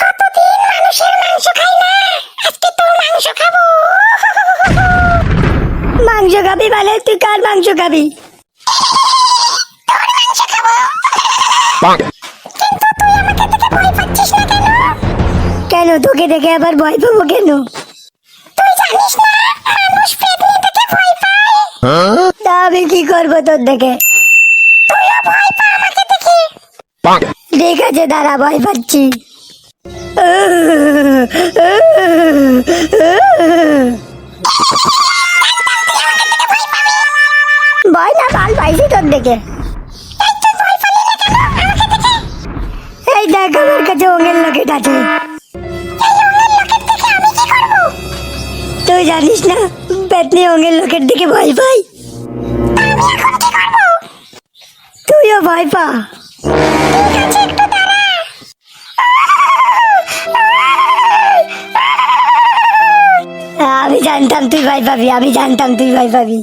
কতদিন মানুষের মাংস খাই না? আজকে তোর মাংস খাব। মাংস খাবি মানে তুই কার মাংস খাবি? কেন? তোকে দেখে আবার ভয় পাবো কেন? তুই জানিস না মানুষ পেতনি ভয় পায়? তা আমি কি করব তোর দেখে? তুইও ভয় পা আমাকে দেখে। ঠিক আছে দাঁড়া ভয় পাচ্ছি। ভয় না পাল, পাইছি তোর দেখে। এই দেখ, আমার কাছে ওঙের লকেট আছে। তুই জানিস না, পেতনি ওঙের লোকের দিকে ভয় পাই তুইও ভয় পা। আমি জানতাম তুই ভাই পাবি আমি জানতাম তুই ভাই পাবি।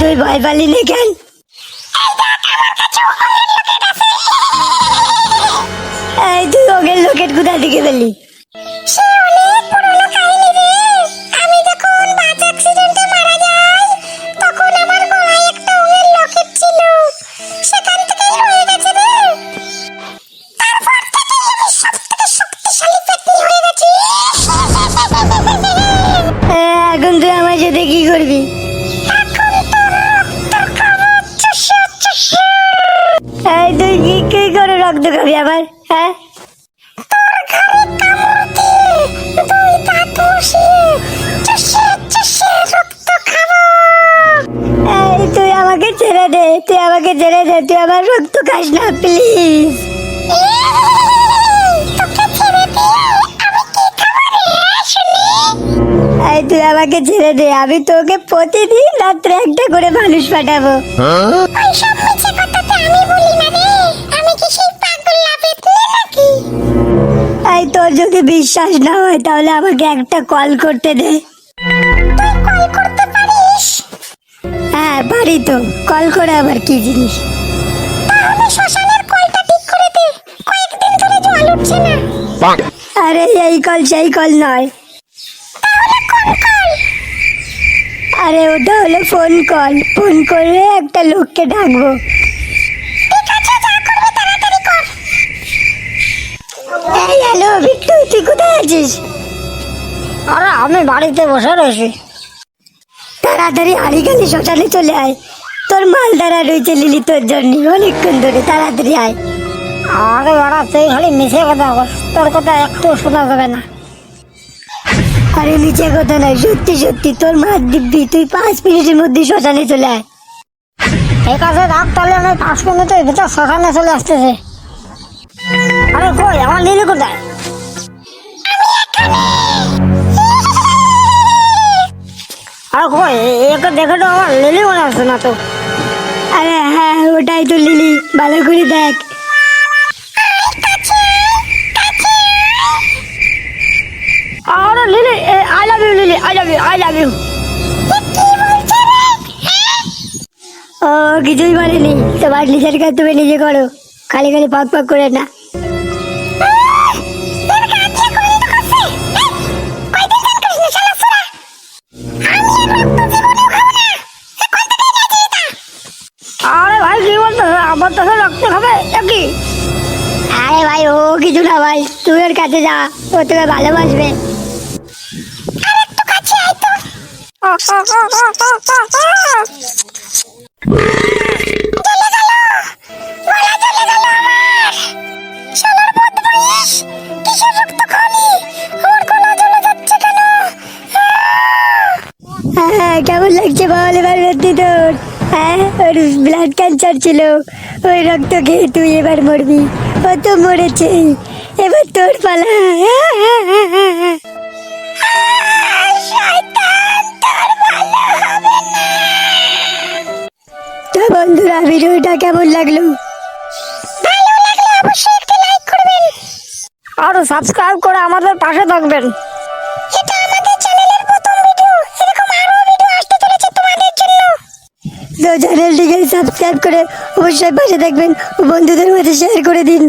তুই ভয় পালি নি কেন? এই তুই ওগের লোকেট কোথা থেকে পেলি? সে কি করে রক্ত আবার হ্যাঁ? তোর ঘরে কামড় দিয়ে দুই দাঁত বসিয়ে চুষে চুষে রক্ত খাব। এই তুই আমাকে ছেড়ে দে তুই আমাকে ছেড়ে দে তুই আমার রক্ত খাস না প্লিজ। এই তুই আমাকে ছেড়ে দে আমি তোকে প্রতিদিন রাত্রে একটা করে মানুষ পাঠাবো। যদি বিশ্বাস না হয় তাহলে আমাকে একটা কল করতে দে। তুই কল করতে পারিস? হ্যাঁ পারি তো। কল করে আবার কি জিনিস? তাহলে শ্মশানের কলটা ঠিক করে দে। কয়েকদিন ধরে জল উঠছে না। আরে এই কল সেই কল নয়। আরে ওটা হলো ফোন কল ফোন করে একটা লোককে ডাকবো। এই হ্যালো, বিট্টু, তুই কোথায় আছিস? আরে, আমি বাড়িতে বসে রয়েছি। তাড়াতাড়ি হাড়ি গালি শ্মশানে চলে আয়। তোর মাল দ্বারা রয়েছে লিলি তোর জন্য। অনেকক্ষণ ধরে তাড়াতাড়ি আয়। আরে বাড়া, তুই খালি মিশে কথা বল। তোর কথা একটু শোনা যাবে না। আরে নিচে কথা নয়, সত্যি সত্যি। তোর মার দিব্যি, তুই পাঁচ মিনিটের মধ্যে শ্মশানে চলে আয়। ঠিক আছে, রাখ, তাহলে আমি পাঁচ মিনিটের ভিতর শ্মশানে চলে আসতেছি। আরে কই আমার লিলি কোথায়? আরে কই একে দেখে তো আমার লিলি মনে হচ্ছে না তো। আরে হ্যাঁ ওটাই তো লিলি ভালো করে দেখ। আরে Lily I love you Lily I love you I love you ও কিছুই বলেনি। তোমার নিজের কাজ তুমি নিজে করো। খালি খালি পাক পাক করে না। কিছু না ভাই, তুই ওর কাছে যা, ও তোকে ভালোবাসবে। হ্যাঁ কেমন লাগছে বল এবার সত্যি তোর? হ্যাঁ ওর ব্লাড ক্যান্সার ছিল, ওই রক্ত খেয়ে তুই এবার মরবি। ও তো মরেছে, এবার তোর পালা। তো বন্ধুরা, ভিডিওটা কেমন লাগল? সাবস্ক্রাইব করে আমাদের পাশে থাকবেন এটা আমাদের চ্যানেলের প্রথম ভিডিও এরকম আরও ভিডিও আসতে চলেছে তোমাদের জন্য চ্যানেলটিকে সাবস্ক্রাইব করে অবশ্যই পাশে থাকবেন বন্ধুদের মাঝে শেয়ার করে দিন।